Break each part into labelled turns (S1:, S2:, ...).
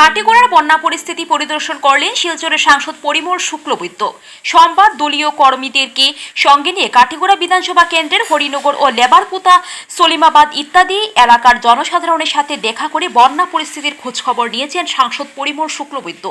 S1: কাটিগড়ার বন্যা পরিস্থিতি পরিদর্শন করলেন শিলচরের সাংসদ পরিমল শুক্লবৈদ্য। সোমবার দলীয় কর্মীদেরকে সঙ্গে নিয়ে কাটিগড়া বিধানসভা কেন্দ্রের হরিনগর ও লেবারপুতা, সলিমাবাদ ইত্যাদি এলাকার জনসাধারণের সাথে দেখা করে বন্যা পরিস্থিতির খোঁজখবর নিয়েছেন সাংসদ পরিমল শুক্লবৈদ্য।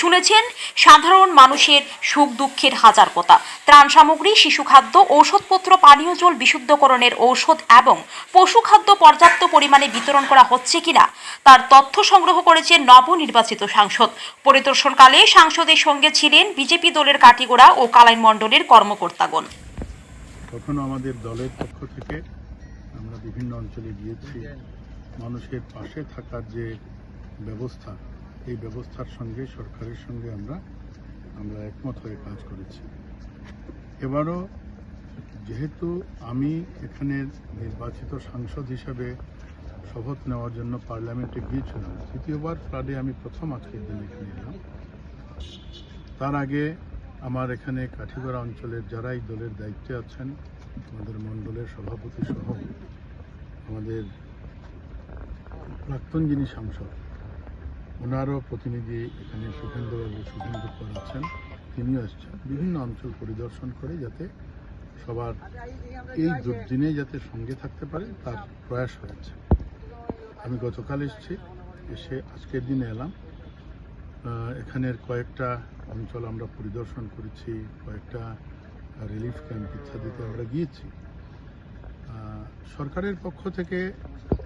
S1: শুনেছেন, সাধারণ মানুষের সুখ দুঃখের হাজার কথা। ত্রাণ সামগ্রী, শিশু খাদ্য, ঔষধপত্র, পানীয় জল বিশুদ্ধকরণের ঔষধ এবং পশু খাদ্য পর্যাপ্ত পরিমাণে বিতরণ করা হচ্ছে কিনা, তার তথ্য সংগ্রহ করেছেন নবনির্বাচিত সাংসদ। পরিদর্শনকালে সাংসদের সঙ্গে ছিলেন বিজেপি দলের কাটিগোড়া ও কালাইন মণ্ডলের কর্মকর্তাগণ।
S2: কখনো আমাদের দলের পক্ষ থেকে আমরা বিভিন্ন অঞ্চলে গিয়েছি। মানুষের পাশে থাকার যে ব্যবস্থা, এই ব্যবস্থার সঙ্গে, সরকারের সঙ্গে আমরা আমরা একমত হয়ে কাজ করেছি। এবারও যেহেতু আমি এখানের নির্বাচিত সাংসদ হিসেবে শপথ নেওয়ার জন্য পার্লামেন্টে গিয়েছিলাম। তৃতীয়বার ফ্লাডে আমি প্রথম আজকের দিন এখানে এলাম। তার আগে আমার এখানে কাঠিগড়া অঞ্চলের যারাই দলের দায়িত্বে আছেন, আমাদের মণ্ডলের সভাপতি সহ আমাদের প্রাক্তন যিনি সাংসদ, ওনারও প্রতিনিধি এখানে সুখেন্দ্রবাবু সুখেন্দ্রকর আছেন, তিনিও এসছেন। বিভিন্ন অঞ্চল পরিদর্শন করে যাতে সবার এই দুর্দিনে যাতে সঙ্গে থাকতে পারে, তার প্রয়াস হয়েছে। আমি গতকাল এসেছি, এসে আজকের দিনে এলাম। এখানের কয়েকটা অঞ্চল আমরা পরিদর্শন করেছি, কয়েকটা রিলিফ ক্যাম্প ইত্যাদিতে আমরা গিয়েছি। সরকারের পক্ষ থেকে